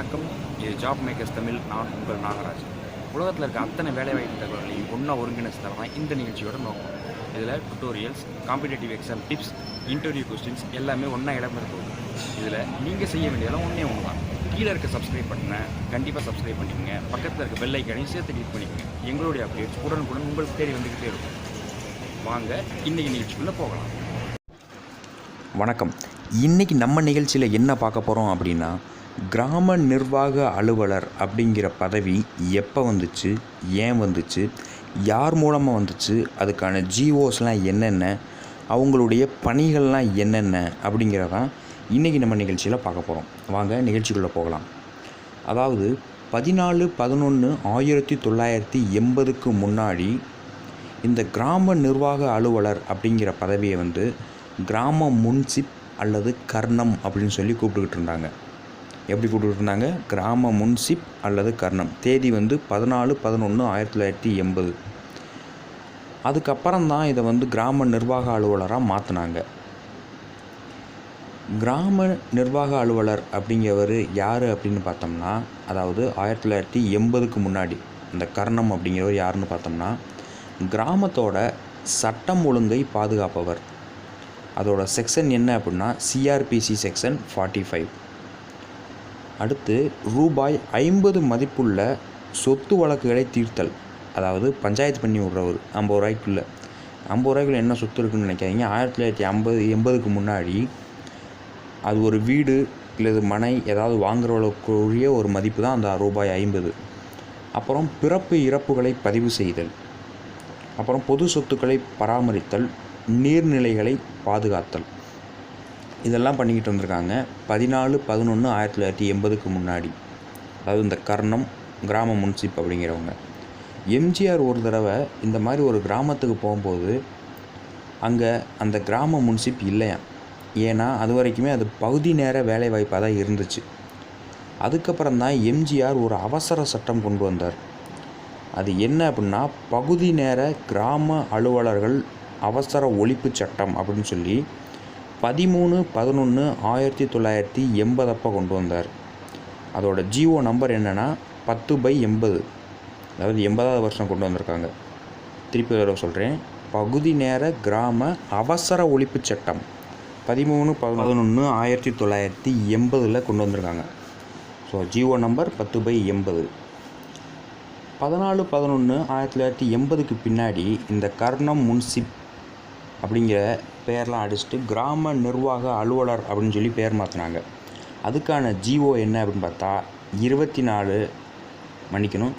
வணக்கம். இது job makers Tamil நான் உங்கள் நாகராஜ் உலகத்தில் இருக்க அத்தனை வேலைவாய்ப்பு தகவல்களையும் ஒன்றா ஒருங்கிணைச்சு தரதான் இந்த நிகழ்ச்சியோட நோக்கம். இதில் tutorials competitive exam tips interview questions எல்லாமே ஒன்றா இடம் இருக்கும் இதில் நீங்கள் செய்ய வேண்டியதெல்லாம் ஒன்றே ஒன்று தான் கீழே இருக்க சப்ஸ்கிரைப் பட்டனை கண்டிப்பாக சப்ஸ்கிரைப் பண்ணிக்கங்க. பக்கத்தில் இருக்க பெல் ஐக்கானையும் சேர்த்து கிளிக் பண்ணிக்கங்க. எங்களுடைய அப்டேட்ஸ் உடனுக்குடன் உங்களுக்கு தேடி வந்துக்கிட்டே இருக்கும். வாங்க இன்னைக்கு நிகழ்ச்சிக்குள்ளே போகலாம். வணக்கம். இன்றைக்கி நம்ம நிகழ்ச்சியில் என்ன பார்க்க போகிறோம் அப்படின்னா கிராம நிர்வாக அலுவலர் அப்படிங்கிற பதவி எப்போ வந்துச்சு ஏன் வந்துச்சு யார் மூலமாக வந்துச்சு அதுக்கான ஜிஓஸ்லாம் என்னென்ன அவங்களுடைய பணிகள்லாம் என்னென்ன அப்படிங்கிறதான் இன்றைக்கி நம்ம நிகழ்ச்சியில் பார்க்க போகிறோம் வாங்க நிகழ்ச்சிக்குள்ளே போகலாம். அதாவது பதினாலு பதினொன்று ஆயிரத்தி தொள்ளாயிரத்தி எண்பதுக்கு முன்னாடி இந்த கிராம நிர்வாக அலுவலர் அப்படிங்கிற பதவியை வந்து கிராம முன்சிப் அல்லது கர்ணம் அப்படின்னு சொல்லி கூப்பிட்டுக்கிட்டு இருந்தாங்க. எப்படி கூப்பிட்டுக்கிட்டு கிராம முன்சிப் அல்லது கர்ணம். தேதி வந்து பதினாலு பதினொன்று ஆயிரத்தி தொள்ளாயிரத்தி எண்பது. அதுக்கப்புறம் தான் இதை வந்து கிராம நிர்வாக அலுவலராக மாற்றினாங்க கிராம நிர்வாக அலுவலர் அப்படிங்கிறவர் யார் அப்படின்னு பார்த்தோம்னா அதாவது ஆயிரத்தி தொள்ளாயிரத்தி எண்பதுக்கு முன்னாடி இந்த கர்ணம் அப்படிங்கிறவர் யாருன்னு பார்த்தோம்னா கிராமத்தோட சட்டம் ஒழுங்கை பாதுகாப்பவர். அதோட செக்ஷன் என்ன அப்படின்னா சிஆர்பிசி செக்ஷன் ஃபார்ட்டி ஃபைவ் அடுத்து ரூபாய் ஐம்பது மதிப்புள்ள சொத்து வழக்குகளை தீர்த்தல். அதாவது பஞ்சாயத்து பண்ணி விட்றவர் ஐம்பது ரூபாய்க்குள்ள. ஐம்பது ரூபாய்க்குள்ள என்ன சொத்து இருக்குன்னு நினைக்காதீங்க. ஆயிரத்தி தொள்ளாயிரத்தி ஐம்பது எண்பதுக்கு முன்னாடி அது ஒரு வீடு இல்லை மனை ஏதாவது வாங்குறவர்களுக்குரிய ஒரு மதிப்பு தான் அந்த ரூபாய் ஐம்பது. அப்புறம் பிறப்பு இறப்புகளை பதிவு செய்தல். அப்புறம் பொது சொத்துக்களை பராமரித்தல் நீர்நிலைகளை பாதுகாத்தல். இதெல்லாம் பண்ணிக்கிட்டு வந்திருக்காங்க. பதினாலு பதினொன்று ஆயிரத்தி தொள்ளாயிரத்தி எண்பதுக்கு முன்னாடி. அதாவது இந்த கர்ணம் கிராம முன்சிப் அப்படிங்கிறவங்க. எம்ஜிஆர் ஒரு தடவை இந்த மாதிரி ஒரு கிராமத்துக்கு போகும்போது அங்கே அந்த கிராம முன்சிப் இல்லையா? ஏன்னா அது வரைக்குமே அது பகுதி நேர வேலைவாய்ப்பாக தான் இருந்துச்சு. அதுக்கப்புறம் தான் எம்ஜிஆர் ஒரு அவசர சட்டம் கொண்டு வந்தார். அது என்ன அப்படின்னா பகுதி நேர கிராம அலுவலர்கள் அவசர ஒழிப்பு சட்டம் அப்படின்னு சொல்லி பதிமூணு பதினொன்று ஆயிரத்தி தொள்ளாயிரத்தி எண்பதப்போ கொண்டு வந்தார். அதோட ஜிஓ நம்பர் என்னென்னா பத்து பை எண்பது. அதாவது எண்பதாவது வருஷம் கொண்டு வந்திருக்காங்க. திருப்பி தடவை சொல்கிறேன் பகுதி நேர கிராம அவசர ஒழிப்பு சட்டம். பதிமூணு பதினொன்று ஆயிரத்தி தொள்ளாயிரத்தி எண்பதில் கொண்டு வந்திருக்காங்க. ஸோ ஜிஓ நம்பர் பத்து பை எண்பது. பதினாலு பதினொன்று ஆயிரத்தி தொள்ளாயிரத்தி எண்பதுக்கு பின்னாடி இந்த கர்ணம் முன்சிப் அப்படிங்கிற பேர்லாம் அடிச்சுட்டு கிராம நிர்வாக அலுவலர் அப்படின்னு சொல்லி பேர் மாற்றினாங்க அதுக்கான ஜிஓ என்ன அப்படின்னு பார்த்தா இருபத்தி நாலு மன்னிக்கணும்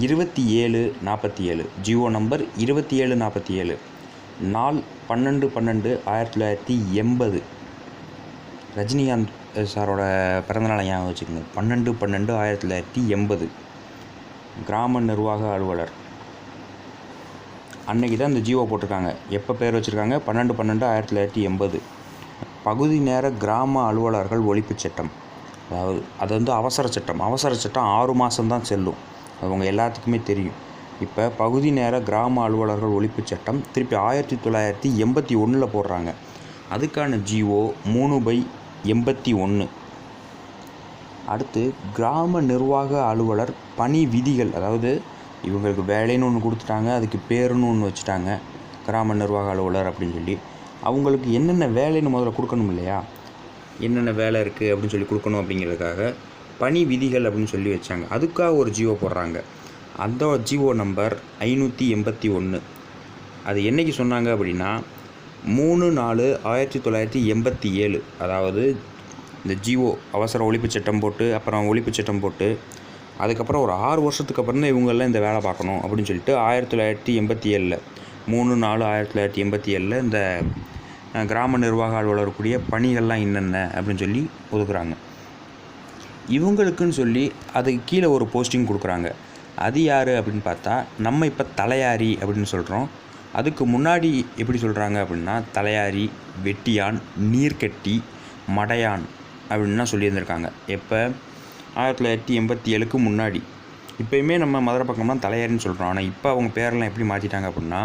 இருபத்தி ஏழு நாற்பத்தி ஏழு ஜிஓ நம்பர் இருபத்தி ஏழு நாற்பத்தி ஏழு நாள் பன்னெண்டு பன்னெண்டு ஆயிரத்தி தொள்ளாயிரத்தி எண்பது. ரஜினிகாந்த் சாரோட பிறந்தநாளை ஞாபகம் வச்சுக்கோங்க. பன்னெண்டு பன்னெண்டு ஆயிரத்தி தொள்ளாயிரத்தி எண்பது. கிராம நிர்வாக அலுவலர். அன்னைக்கு தான் இந்த ஜீவோ போட்டிருக்காங்க. எப்போ பேர் வச்சுருக்காங்க? பன்னெண்டு பன்னெண்டு ஆயிரத்தி தொள்ளாயிரத்தி எண்பது. பகுதி நேர கிராம அலுவலர்கள் ஒழிப்புச் சட்டம். அதாவது அது வந்து அவசர சட்டம். அவசர சட்டம் ஆறு மாதம்தான் செல்லும். அது உங்கள் எல்லாத்துக்குமே தெரியும். இப்போ பகுதி நேர கிராம அலுவலர்கள் ஒழிப்புச் சட்டம் திருப்பி ஆயிரத்தி தொள்ளாயிரத்தி எண்பத்தி ஒன்றில் போடுறாங்க. அதுக்கான ஜிஓ மூணு பை எண்பத்தி ஒன்று அடுத்து கிராம நிர்வாக அலுவலர் பணி விதிகள். அதாவது இவங்களுக்கு வேலைன்னு ஒன்று கொடுத்துட்டாங்க அதுக்கு பேருன்னு ஒன்று வச்சுட்டாங்க கிராம நிர்வாக அலுவலர் அப்படின்னு சொல்லி. அவங்களுக்கு என்னென்ன வேலைன்னு முதல்ல கொடுக்கணும் இல்லையா? என்னென்ன வேலை இருக்குது அப்படின்னு சொல்லி கொடுக்கணும் அப்படிங்கிறதுக்காக பணி விதிகள் அப்படின்னு சொல்லி வச்சாங்க. அதுக்காக ஒரு ஜிஓ போடுறாங்க. அந்த ஜிஓ நம்பர் ஐநூற்றி எண்பத்தி ஒன்று அது என்னைக்கு சொன்னாங்க அப்படின்னா மூணு நாலு ஆயிரத்தி தொள்ளாயிரத்தி எண்பத்தி ஏழு. அதாவது இந்த ஜிஓ அவசர ஒழிப்பு சட்டம் போட்டு அப்புறம் ஒழிப்பு சட்டம் போட்டு அதுக்கப்புறம் ஒரு ஆறு வருஷத்துக்கு அப்புறம் தான் இவங்கெல்லாம் இந்த வேலை பார்க்கணும் அப்படின்னு சொல்லிட்டு ஆயிரத்தி தொள்ளாயிரத்தி எண்பத்தி ஏழில் மூணு நாலு ஆயிரத்தி தொள்ளாயிரத்தி எண்பத்தி ஏழில் இந்த கிராம நிர்வாக அலுவலருக்குரிய பணிகள்லாம் என்னென்ன அப்படின்னு சொல்லி ஒதுக்குறாங்க. இவங்களுக்குன்னு சொல்லி அதுக்கு கீழே ஒரு போஸ்டிங் கொடுக்குறாங்க. அது யார் அப்படின்னு பார்த்தா நம்ம இப்போ தலையாரி அப்படின்னு சொல்கிறோம் அதுக்கு முன்னாடி எப்படி சொல்கிறாங்க அப்படின்னா தலையாரி வெட்டியான் நீர்க்கட்டி மடையான் அப்படின்லாம் சொல்லியிருந்திருக்காங்க. எப்போ? ஆயிரத்தி தொள்ளாயிரத்தி எண்பத்தி ஏழுக்கு முன்னாடி. இப்போயுமே நம்ம மதுரை பக்கம்லாம் தலையாரின்னு சொல்கிறோம் ஆனால் இப்போ அவங்க பேரெல்லாம் எப்படி மாற்றிட்டாங்க அப்படின்னா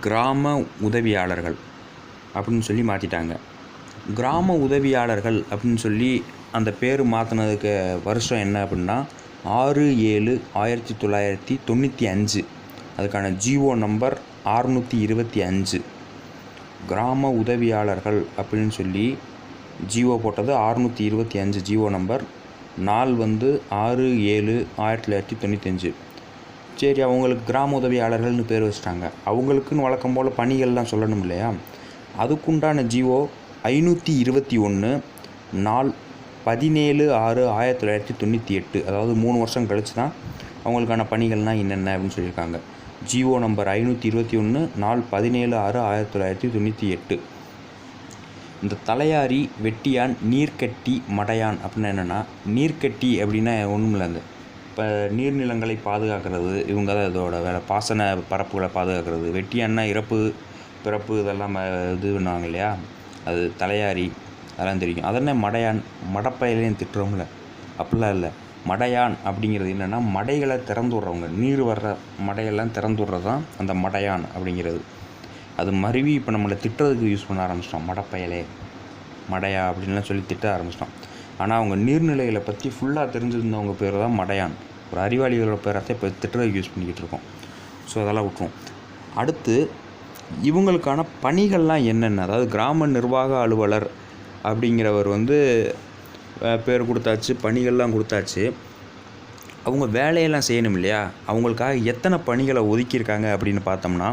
கிராம உதவியாளர்கள் அப்படின்னு சொல்லி மாற்றிட்டாங்க கிராம உதவியாளர்கள் அப்படின்னு சொல்லி அந்த பேர் மாற்றினதுக்கு வருஷம் என்ன அப்படின்னா ஆறு ஏழு ஆயிரத்தி தொள்ளாயிரத்தி தொண்ணூற்றி அஞ்சு. அதுக்கான ஜிஓ நம்பர் அறுநூற்றி இருபத்தி அஞ்சு. கிராம உதவியாளர்கள் அப்படின்னு சொல்லி ஜிஓ போட்டது அறுநூற்றி இருபத்தி அஞ்சு ஜிஓ நம்பர். நாள் வந்து ஆறு ஏழு ஆயிரத்தி தொள்ளாயிரத்தி தொண்ணூத்தஞ்சு. சரி அவங்களுக்கு கிராம உதவியாளர்கள்னு பேர் வச்சிட்டாங்க. அவங்களுக்குன்னு வழக்கம் போல் பணிகள்லாம் சொல்லணும் இல்லையா? அதுக்குண்டான ஜிஓ ஐநூற்றி இருபத்தி ஒன்று நாள் பதினேழு ஆறு ஆயிரத்தி தொள்ளாயிரத்தி தொண்ணூற்றி எட்டு. அதாவது மூணு வருஷம் கழிச்சு தான் அவங்களுக்கான பணிகள்லாம் என்னென்ன அப்படின்னு சொல்லியிருக்காங்க. ஜிஓ நம்பர் ஐநூற்றி இருபத்தி ஒன்று நாள் பதினேழு ஆறு ஆயிரத்தி தொள்ளாயிரத்தி தொண்ணூற்றி எட்டு. இந்த தலையாரி வெட்டியான் நீர்க்கட்டி மடையான் அப்படின்னா என்னென்னா நீர்க்கட்டி அப்படின்னா ஒன்றும் இல்லை அந்த இப்போ நீர்நிலங்களை பாதுகாக்கிறது இவங்க தான் இதோட வேலை பாசன பரப்புகளை பாதுகாக்கிறது. வெட்டியான்னா இறப்பு பிறப்பு இதெல்லாம் ம- இது பண்ணுவாங்க இல்லையா? அது தலையாரி அதெல்லாம் தெரியும். அதெல்லாம் மடையான்? மடப்பயிலையும் திட்டுறோம்ல அப்படிலாம் இல்லை. மடையான் அப்படிங்கிறது என்னென்னா மடைகளை திறந்து விட்றவங்க. நீர் வர்ற மடையெல்லாம் திறந்து விட்றது தான் அந்த மடையான் அப்படிங்கிறது. அது மருவி இப்போ நம்மளை திட்டுறதுக்கு யூஸ் பண்ண ஆரம்பிச்சிட்டோம். மடப்பயலே மடையா அப்படின்லாம் சொல்லி திட்ட ஆரம்பிச்சிட்டோம். ஆனால் அவங்க நீர்நிலைகளை பற்றி ஃபுல்லாக தெரிஞ்சிருந்தவங்க பேர் தான் மடையான். ஒரு அறிவாளிகளோட பேரை தான் இப்போ திட்டுறதுக்கு யூஸ் பண்ணிக்கிட்டு இருக்கோம். ஸோ அதெல்லாம் விட்டுரும் அடுத்து இவங்களுக்கான பணிகள்லாம் என்னென்ன? அதாவது கிராம நிர்வாக அலுவலர் அப்படிங்கிறவர் வந்து பேர் கொடுத்தாச்சு பணிகள்லாம் கொடுத்தாச்சு. அவங்க வேலையெல்லாம் செய்யணும் இல்லையா? அவங்களுக்காக எத்தனை பணிகளை ஒதுக்கியிருக்காங்க அப்படின்னு பார்த்தோம்னா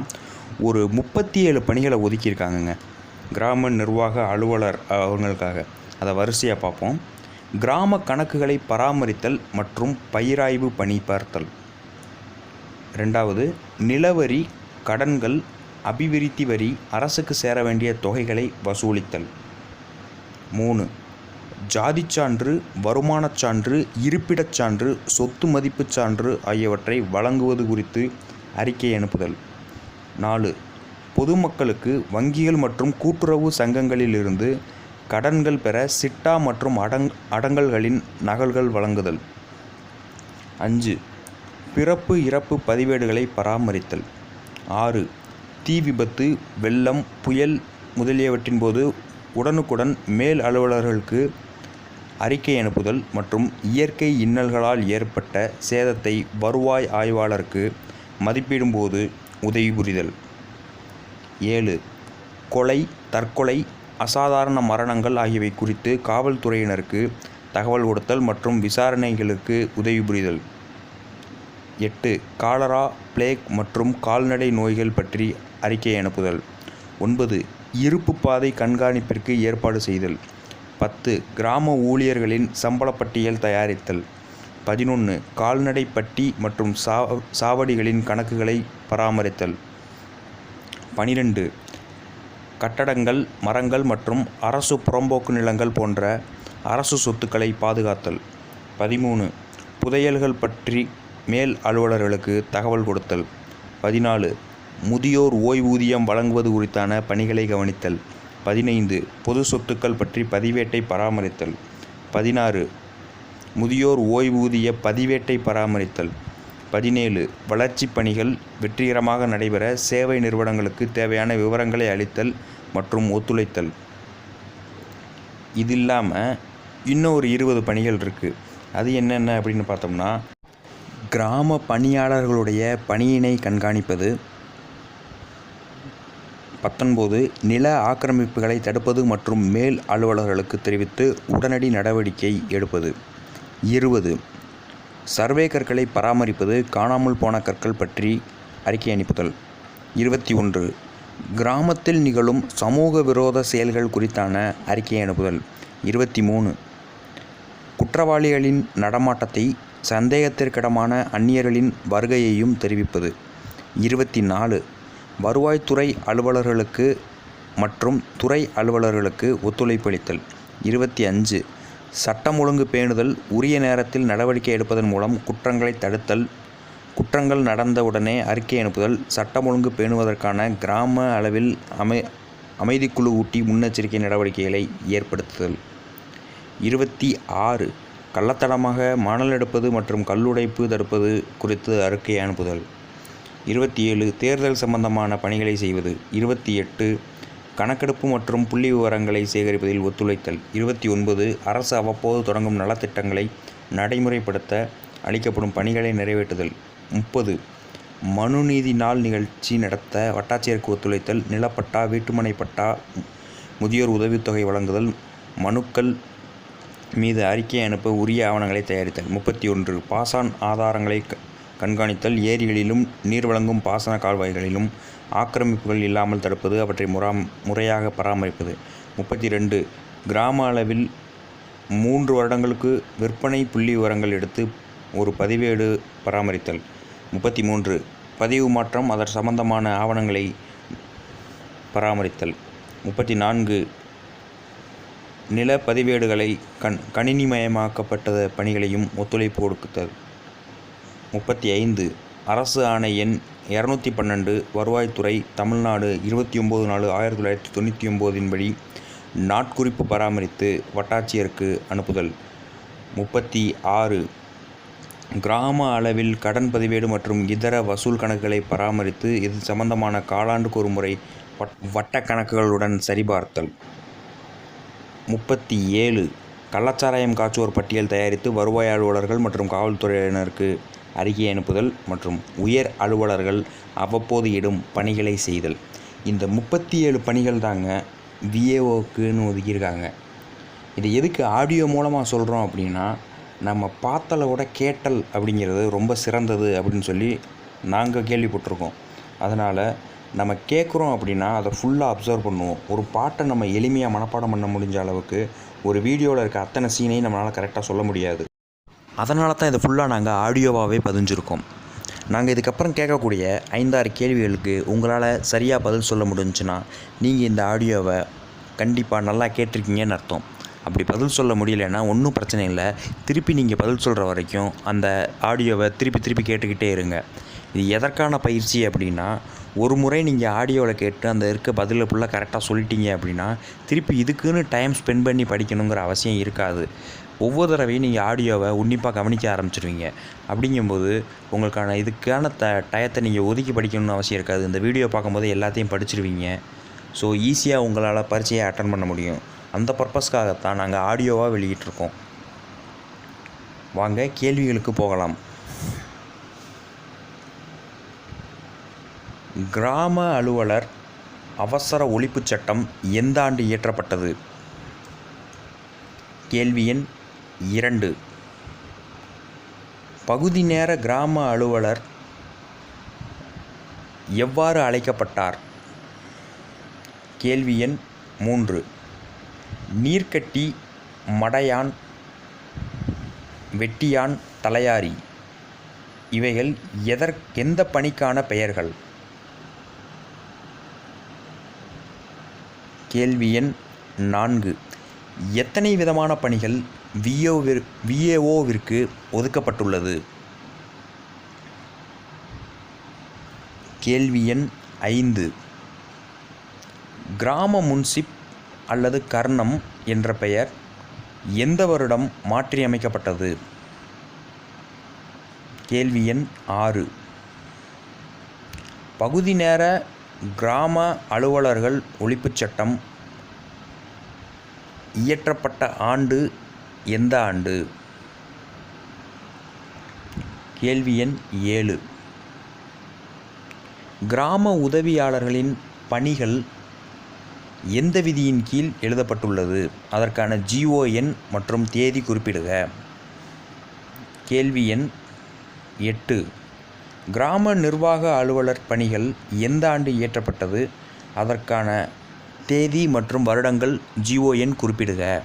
ஒரு முப்பத்தி ஏழு பணிகளை ஒதுக்கியிருக்காங்கங்க. கிராம நிர்வாக அலுவலர் அவங்களுக்காக அதை வரிசையாக பார்ப்போம். கிராம கணக்குகளை பராமரித்தல் மற்றும் பயிராய்வு பணி பார்த்தல். ரெண்டாவது நிலவரி கடன்கள் அபிவிருத்தி வரி அரசுக்கு சேர வேண்டிய தொகைகளை வசூலித்தல். மூணு ஜாதிச் சான்று வருமானச் சான்று இருப்பிடச் சான்று சொத்து மதிப்புச் சான்று ஆகியவற்றை வழங்குவது குறித்து அறிக்கை அனுப்புதல். நாலு. பொதுமக்களுக்கு வங்கிகள் மற்றும் கூட்டுறவு சங்கங்களிலிருந்து கடன்கள் பெற சிட்டா மற்றும் அடங் அடங்கல்களின் நகல்கள் வழங்குதல். அஞ்சு. பிறப்பு இறப்பு பதிவேடுகளை பராமரித்தல். ஆறு. தீ விபத்து வெள்ளம் புயல் முதலியவற்றின் போது உடனுக்குடன் மேல் அலுவலர்களுக்கு அறிக்கை அனுப்புதல் மற்றும் இயற்கை இன்னல்களால் ஏற்பட்ட சேதத்தை வருவாய் ஆய்வாளருக்கு மதிப்பிடும்போது உதவி புரிதல் ஏழு. கொலை தற்கொலை அசாதாரண மரணங்கள் ஆகியவை குறித்து காவல்துறையினருக்கு தகவல் கொடுத்தல் மற்றும் விசாரணைகளுக்கு உதவி புரிதல் எட்டு. காலரா பிளேக் மற்றும் கால்நடை நோய்கள் பற்றி அறிக்கை அனுப்புதல். ஒன்பது. இருப்பு பாதை கண்காணிப்பிற்கு ஏற்பாடு செய்தல். பத்து. கிராம ஊழியர்களின் சம்பளப் பட்டியல் தயாரித்தல். பதினொன்று கால்நடை பட்டி மற்றும் சா சாவடிகளின் கணக்குகளை பராமரித்தல். பனிரெண்டு கட்டடங்கள் மரங்கள் மற்றும் அரசு புறம்போக்கு நிலங்கள் போன்ற அரசு சொத்துக்களை பாதுகாத்தல். பதிமூணு புதையல்கள் பற்றி மேல் அலுவலர்களுக்கு தகவல் கொடுத்தல். பதினாலு முதியோர் ஓய்வூதியம் வழங்குவது குறித்தான பணிகளை கவனித்தல். பதினைந்து பொது சொத்துக்கள் பற்றி பதிவேட்டை பராமரித்தல். பதினாறு முதியோர் ஓய்வூதிய பதிவேட்டை பராமரித்தல். பதினேழு வளர்ச்சிப் பணிகள் வெற்றிகரமாக நடைபெற சேவை நிறுவனங்களுக்கு தேவையான விவரங்களை அளித்தல் மற்றும் ஒத்துழைத்தல். இது இல்லாமல் இன்னும் ஒரு இருபது பணிகள் இருக்குது அது என்னென்ன அப்படின்னு பார்த்தோம்னா கிராம பணியாளர்களுடைய பணியினை கண்காணிப்பது பத்தொன்பது நில ஆக்கிரமிப்புகளை தடுப்பது மற்றும் மேல் அலுவலர்களுக்கு தெரிவித்து உடனடி நடவடிக்கை எடுப்பது. இருபது. சர்வே கற்களை பராமரிப்பது காணாமல் போன கற்கள் பற்றி அறிக்கை அனுப்புதல். இருபத்தி ஒன்று. கிராமத்தில் நிகழும் சமூக விரோத செயல்கள் குறித்தான அறிக்கை அனுப்புதல். இருபத்தி மூணு. குற்றவாளிகளின் நடமாட்டத்தை சந்தேகத்திற்கிடமான அந்நியர்களின் வருகையையும் தெரிவிப்பது. இருபத்தி நாலு. வருவாய்த்துறை அலுவலர்களுக்கு மற்றும் துறை அலுவலர்களுக்கு ஒத்துழைப்பளித்தல் இருபத்தி அஞ்சு. சட்டம் ஒழுங்கு பேணுதல் உரிய நேரத்தில் நடவடிக்கை எடுப்பதன் மூலம் குற்றங்களை தடுத்தல் குற்றங்கள் நடந்தவுடனே அறிக்கை அனுப்புதல் சட்டம் ஒழுங்கு பேணுவதற்கான கிராம அளவில் அமை அமைதிக்குழு ஊட்டி முன்னெச்சரிக்கை நடவடிக்கைகளை ஏற்படுத்துதல். இருபத்தி ஆறு. கள்ளத்தனமாக மணல் எடுப்பது மற்றும் கல்லுடைப்பு தடுப்பது குறித்து அறிக்கை அனுப்புதல். இருபத்தி ஏழு. தேர்தல் சம்பந்தமான பணிகளை செய்வது. இருபத்தி எட்டு. கணக்கெடுப்பு மற்றும் புள்ளி விவரங்களை சேகரிப்பதில் ஒத்துழைத்தல். இருபத்தி ஒன்பது அரசு அவ்வப்போது தொடங்கும் நலத்திட்டங்களை நடைமுறைப்படுத்த அளிக்கப்படும் பணிகளை நிறைவேற்றுதல். முப்பது மனுநீதி நாள் நிகழ்ச்சி நடத்த வட்டாட்சியருக்கு ஒத்துழைத்தல். நிலப்பட்டா வீட்டுமனை பட்டா முதியோர் உதவித்தொகை வழங்குதல். மனுக்கள் மீது அறிக்கை அனுப்ப உரிய ஆவணங்களை தயாரித்தல். முப்பத்தி ஒன்று பாசான் ஆதாரங்களை க- கண்காணித்தல். ஏரிகளிலும் நீர் வழங்கும் பாசன கால்வாய்களிலும் ஆக்கிரமிப்புகள் இல்லாமல் தடுப்பது அவற்றை முறாம் முறையாக பராமரிப்பது. முப்பத்தி ரெண்டு கிராம அளவில் மூன்று வருடங்களுக்கு விற்பனை புள்ளி விவரங்கள் எடுத்து ஒரு பதிவேடு பராமரித்தல். முப்பத்தி மூன்று பதிவு மாற்றம் அதன் சம்பந்தமான ஆவணங்களை பராமரித்தல். முப்பத்தி நான்கு நில பதிவேடுகளை கண் கணினிமயமாக்கப்பட்ட பணிகளையும் ஒத்துழைப்பு கொடுத்தல் முப்பத்தி ஐந்து அரசு ஆணை எண் இரநூத்தி பன்னெண்டு வருவாய்த்துறை தமிழ்நாடு இருபத்தி ஒம்பது நாலு ஆயிரத்தி தொள்ளாயிரத்தி தொண்ணூற்றி ஒம்போதின்படி நாட்குறிப்பு பராமரித்து வட்டாட்சியருக்கு அனுப்புதல். முப்பத்தி ஆறு கிராம அளவில் கடன் பதிவேடு மற்றும் இதர வசூல் கணக்குகளை பராமரித்து இது சம்பந்தமான காலாண்டுக்கு ஒரு முறை வட் வட்ட கணக்குகளுடன் சரிபார்த்தல். முப்பத்தி ஏழு கள்ளச்சாராயம் காய்ச்சுவோர் பட்டியல் தயாரித்து வருவாய் அலுவலர்கள் மற்றும் காவல்துறையினருக்கு அறிக்கை அனுப்புதல் மற்றும் உயர் அலுவலர்கள் அவ்வப்போது இடும் பணிகளை செய்தல். இந்த முப்பத்தி ஏழு பணிகள் தாங்க விஏஓக்குன்னு ஒதுக்கியிருக்காங்க. இது எதுக்கு ஆடியோ மூலமாக சொல்கிறோம் அப்படின்னா நம்ம பார்த்தலை விட கேட்டல் அப்படிங்கிறது ரொம்ப சிறந்தது அப்படின்னு சொல்லி நாங்கள் கேள்விப்பட்டிருக்கோம். அதனால் நம்ம கேட்குறோம் அப்படின்னா அதை ஃபுல்லாக அப்சர்வ் பண்ணுவோம். ஒரு பாட்டை நம்ம எளிமையாக மனப்பாடம் பண்ண முடிஞ்ச அளவுக்கு ஒரு வீடியோவில் இருக்க அத்தனை சீனையும் நம்மளால் கரெக்டாக சொல்ல முடியாது. அதனால தான் இதை ஃபுல்லாக நாங்கள் ஆடியோவாகவே பதிஞ்சிருக்கோம். நாங்கள் இதுக்கப்புறம் கேட்கக்கூடிய ஐந்தாறு கேள்விகளுக்கு உங்களால் சரியாக பதில் சொல்ல முடிஞ்சுன்னா நீங்கள் இந்த ஆடியோவை கண்டிப்பாக நல்லா கேட்டிருக்கீங்கன்னு அர்த்தம். அப்படி பதில் சொல்ல முடியலன்னா ஒன்றும் பிரச்சனை இல்லை. திருப்பி நீங்கள் பதில் சொல்கிற வரைக்கும் அந்த ஆடியோவை திருப்பி திருப்பி கேட்டுக்கிட்டே இருங்க. இது எதற்கான பயிற்சி அப்படின்னா ஒரு முறை நீங்கள் ஆடியோவில் கேட்டு அந்த இருக்க பதிலை ஃபுல்லாக கரெக்டாக சொல்லிட்டீங்க அப்படின்னா திருப்பி இதுக்குன்னு டைம் ஸ்பெண்ட் பண்ணி படிக்கணுங்கிற அவசியம் இருக்காது. ஒவ்வொரு தடவையும் நீங்கள் ஆடியோவை உன்னிப்பாக கவனிக்க ஆரம்பிச்சிருவீங்க. அப்படிங்கும்போது உங்களுக்கான இதுக்கான த டயத்தை நீங்கள் ஒதுக்கி படிக்கணும்னு அவசியம் இருக்காது. இந்த வீடியோ பார்க்கும்போது எல்லாத்தையும் படிச்சிருவீங்க. ஸோ ஈஸியாக உங்களால் பரீட்சையை அட்டன் பண்ண முடியும். அந்த பர்பஸ்க்காகத்தான் நாங்கள் ஆடியோவாக வெளியிட்டிருக்கோம். வாங்க கேள்விகளுக்கு போகலாம். கிராம அலுவலர் அவசர ஒழிப்புச் சட்டம் எந்த ஆண்டு இயற்றப்பட்டது? கேள்வி எண் இரண்டு. பகுதி நேர கிராம அலுவலர் எவ்வாறு அழைக்கப்பட்டார்? கேள்வி எண் மூன்று. நீர்க்கட்டி மடையான் வெட்டியான் தலையாரி இவைகள் எதற் எந்த பணிக்கான பெயர்கள்? கேள்வி எண் நான்கு. எத்தனை விதமான பணிகள் விஓவிற் விஏஓவிற்கு ஒதுக்கப்பட்டுள்ளது. கேள்வி எண் ஐந்து. கிராம முன்சிப் அல்லது கர்ணம் என்ற பெயர் எந்த வருடம் மாற்றியமைக்கப்பட்டது? கேள்வி எண் ஆறு. பகுதி நேர கிராம அலுவலர்கள் ஒழிப்புச் சட்டம் இயற்றப்பட்ட ஆண்டு எந்த ஆண்டு? கேள்வி எண் ஏழு. கிராம உதவியாளர்களின் பணிகள் எந்த விதியின் கீழ் எழுதப்பட்டுள்ளது? அதற்கான ஜிஓஎன் மற்றும் தேதி குறிப்பிடுக. கேள்வி எண் எட்டு. கிராம நிர்வாக அலுவலர் பணிகள் எந்த ஆண்டு இயற்றப்பட்டது? அதற்கான தேதி மற்றும் வருடங்கள் ஜிஓஎன் குறிப்பிடுக.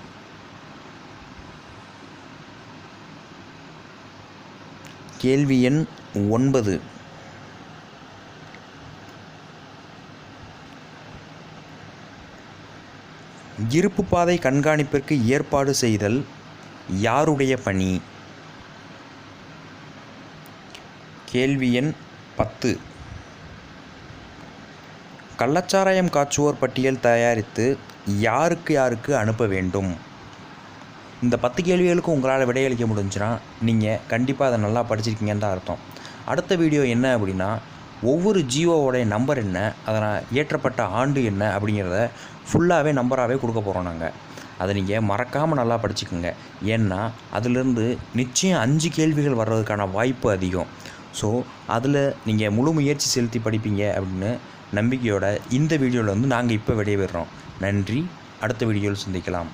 கேள்வி எண் ஒன்பது. இருப்பு பாதை கண்காணிப்பிற்கு ஏற்பாடு செய்தல் யாருடைய பணி? கேள்வி எண் பத்து. கள்ளச்சாராயம் காய்ச்சுவோர் பட்டியல் தயாரித்து யாருக்கு யாருக்கு அனுப்ப வேண்டும்? இந்த பத்து கேள்விகளுக்கும் உங்களால் விடையளிக்க முடிஞ்சுன்னா நீங்கள் கண்டிப்பாக அதை நல்லா படிச்சிருக்கீங்கன்னு தான் அர்த்தம். அடுத்த வீடியோ என்ன அப்படின்னா ஒவ்வொரு ஜியோவோடைய நம்பர் என்ன அதனால் ஏற்றப்பட்ட ஆண்டு என்ன அப்படிங்கிறத ஃபுல்லாகவே நம்பராகவே கொடுக்க போகிறோம் நாங்கள் அதை நீங்கள் மறக்காமல் நல்லா படிச்சுக்கோங்க. ஏன்னா அதிலிருந்து நிச்சயம் அஞ்சு கேள்விகள் வர்றதுக்கான வாய்ப்பு அதிகம். ஸோ அதில் நீங்கள் முழு முயற்சி செலுத்தி படிப்பீங்க அப்படின்னு நம்பிக்கையோட இந்த வீடியோவில் வந்து நாங்கள் இப்போ வெளியே விடுறோம் நன்றி. அடுத்த வீடியோவில் சந்திக்கலாம்.